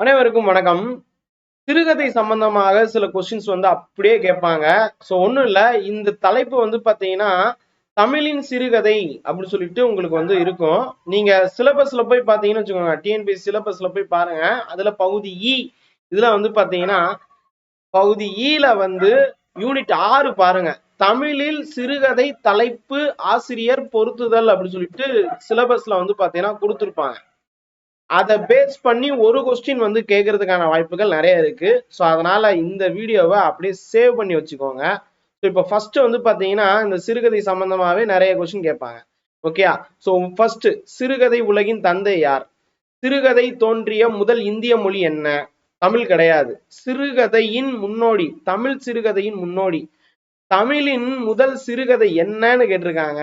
அனைவருக்கும் வணக்கம். சிறுகதை சம்பந்தமாக சில கொஸ்டின்ஸ் வந்து அப்படியே கேட்பாங்க. ஸோ ஒன்றும் இல்லை. இந்த தலைப்பு வந்து பார்த்தீங்கன்னா தமிழின் சிறுகதை அப்படின்னு சொல்லிட்டு உங்களுக்கு வந்து இருக்கும். நீங்க சிலபஸ்ல போய் பார்த்தீங்கன்னு வச்சுக்கோங்க. டிஎன்பிஎஸ் சிலபஸ்ல போய் பாருங்க. அதுல பகுதி இ இதுல வந்து பார்த்தீங்கன்னா பகுதி e இல வந்து யூனிட் ஆறு பாருங்க. தமிழில் சிறுகதை தலைப்பு ஆசிரியர் பொருத்துதல் அப்படின்னு சொல்லிட்டு சிலபஸ்ல வந்து பார்த்தீங்கன்னா கொடுத்துருப்பாங்க. அதை பேஸ் பண்ணி ஒரு கொஸ்டின் வந்து கேட்கறதுக்கான வாய்ப்புகள் நிறைய இருக்கு. ஸோ அதனால இந்த வீடியோவை அப்படியே சேவ் பண்ணி வச்சுக்கோங்க. ஸோ இப்போ ஃபர்ஸ்ட் வந்து பார்த்தீங்கன்னா இந்த சிறுகதை சம்பந்தமாவே நிறைய கொஸ்டின் கேட்பாங்க. ஓகேயா ஸோ ஃபர்ஸ்ட் சிறுகதை உலகின் தந்தை யார்? சிறுகதை தோன்றிய முதல் இந்திய மொழி என்ன? தமிழ் கிடையாது. சிறுகதையின் முன்னோடி தமிழ் சிறுகதையின் முன்னோடி. தமிழின் முதல் சிறுகதை என்னன்னு கேட்டிருக்காங்க.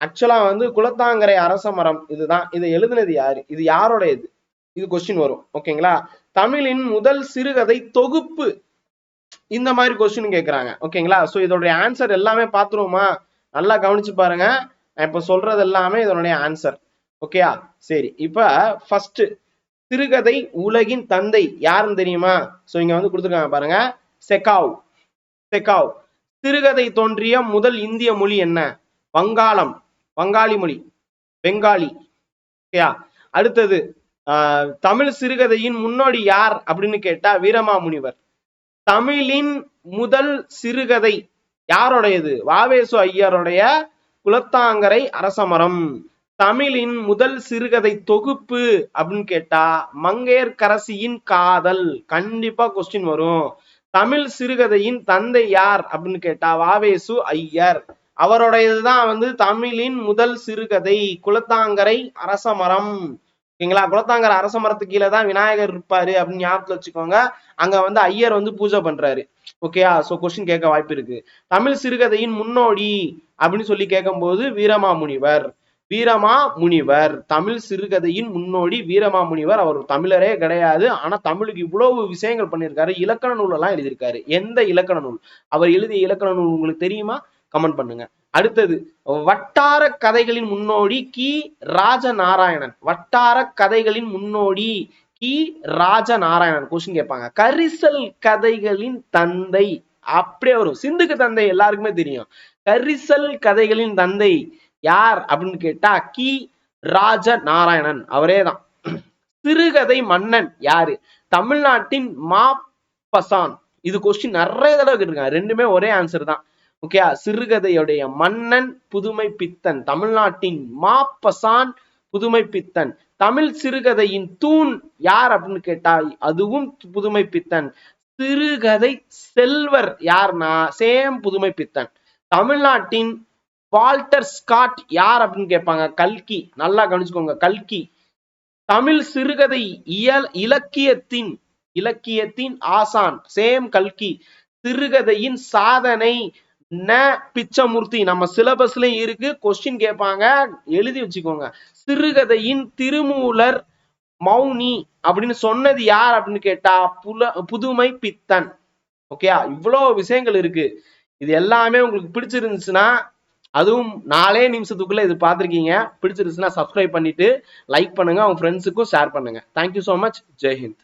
ஆக்சுவலா வந்து குலத்தாங்கரை அரச மரம் இதுதான். இதை எழுதுனது யாரு? இது யாரோட இது இது கொஸ்டின் வரும் ஓகேங்களா தமிழின் முதல் சிறுகதை தொகுப்பு. இந்த மாதிரி கொஸ்டின் கேட்கறாங்க ஓகேங்களா ஸோ இதோடைய ஆன்சர் எல்லாமே பார்த்துருவோமா? நல்லா கவனிச்சு பாருங்க. நான் இப்போ சொல்றது எல்லாமே இதனுடைய ஆன்சர் ஓகேயா சரி. இப்ப ஃபர்ஸ்ட் சிறுகதை உலகின் தந்தை யாருன்னு தெரியுமா? ஸோ இங்க வந்து கொடுத்துருக்காங்க பாருங்க. செகாவ் செகாவ் சிறுகதை தோன்றிய முதல் இந்திய மொழி என்ன? வங்காளம். வங்காளி மொழி பெங்காலி. ஓகேயா? அடுத்தது ஆஹ் தமிழ் சிறுகதையின் முன்னோடி யார் அப்படின்னு கேட்டா வீரமாமுனிவர். தமிழின் முதல் சிறுகதை யாருடையது? வாவேசு ஐயருடைய குலத்தாங்கரை அரசமரம். தமிழின் முதல் சிறுகதை தொகுப்பு அப்படின்னு கேட்டா மங்கையர்கரசியின் காதல். கண்டிப்பா கொஸ்டின் வரும். தமிழ் சிறுகதையின் தந்தை யார் அப்படின்னு கேட்டா வாவேசு ஐயர். அவருடையதுதான் வந்து தமிழின் முதல் சிறுகதை குலத்தாங்கரை அரச மரம் ஓகேங்களா? குலத்தாங்கரை அரச மரத்துக்கு கீழே தான் விநாயகர் இருப்பாரு அப்படின்னு ஞாபகத்துல வச்சுக்கோங்க. அங்க வந்து ஐயர் வந்து பூஜை பண்றாரு. ஓகேயா சோ கொஸ்டின் கேட்க வாய்ப்பு இருக்கு. தமிழ் சிறுகதையின் முன்னோடி அப்படின்னு சொல்லி கேட்கும்போது வீரமாமுனிவர். வீரமா முனிவர் தமிழ் சிறுகதையின் முன்னோடி வீரமா முனிவர் அவர் தமிழரே கிடையாது. ஆனா தமிழுக்கு இவ்வளவு விஷயங்கள் பண்ணியிருக்காரு. இலக்கண நூல் எல்லாம் எழுதியிருக்காரு. எந்த இலக்கண நூல்? அவர் எழுதிய இலக்கண நூல் உங்களுக்கு தெரியுமா? கமெண்ட் பண்ணுங்க. அடுத்தது வட்டார கதைகளின் முன்னோடி கி. ராஜநாராயணன். வட்டார கதைகளின் முன்னோடி கி. ராஜநாராயணன். கொஸ்டின் கேட்பாங்க. கரிசல் கதைகளின் தந்தை. அப்படியே வரும் சிந்துக்கு தந்தை எல்லாருக்குமே தெரியும். கரிசல் கதைகளின் தந்தை யார் அப்படின்னு கேட்டா கி. ராஜ நாராயணன் அவரே தான் சிறுகதை மன்னன் யாரு? தமிழ்நாட்டின் மாப்பசான் இது கொஸ்டின் நிறைய தடவை கேட்டிருக்காங்க. ரெண்டுமே ஒரே ஆன்சர் தான். ஓகே சிறுகதையுடைய மன்னன் புதுமை பித்தன் தமிழ்நாட்டின் மாப்பசான் புதுமை பித்தன். தமிழ் சிறுகதையின் தூண் யார் அப்படின்னு கேட்டா அதுவும் புதுமை பித்தன். சிறுகதை செல்வர் யார்னா சேம் புதுமை பித்தன். தமிழ்நாட்டின் வால்டர் ஸ்காட் யார் அப்படின்னு கேட்பாங்க கல்கி. நல்லா கவனிச்சுக்கோங்க கல்கி. தமிழ் சிறுகதை இயல் இலக்கியத்தின் இலக்கியத்தின் ஆசான் சேம் கல்கி. சிறுகதையின் சாதனை ந பிச்சமூர்த்தி? நம்ம சிலபஸ்லயும் இருக்கு. கொஸ்டின் கேட்பாங்க. எழுதி வச்சுக்கோங்க. சிறுகதையின் திருமூலர் மௌனி அப்படின்னு சொன்னது யார் அப்படின்னு கேட்டா புல புதுமை பித்தன். ஓகேயா இவ்வளோ விஷயங்கள் இருக்கு. இது எல்லாமே உங்களுக்கு பிடிச்சிருந்துச்சுன்னா அதுவும் நாலே நிமிஷத்துக்குள்ள இது பார்த்துருக்கீங்க. பிடிச்சிருந்துச்சுன்னா சப்ஸ்கிரைப் பண்ணிட்டு லைக் பண்ணுங்க. உங்க ஃப்ரெண்ட்ஸுக்கும் ஷேர் பண்ணுங்க. தேங்க்யூ ஸோ மச் ஜெய்ஹிந்த்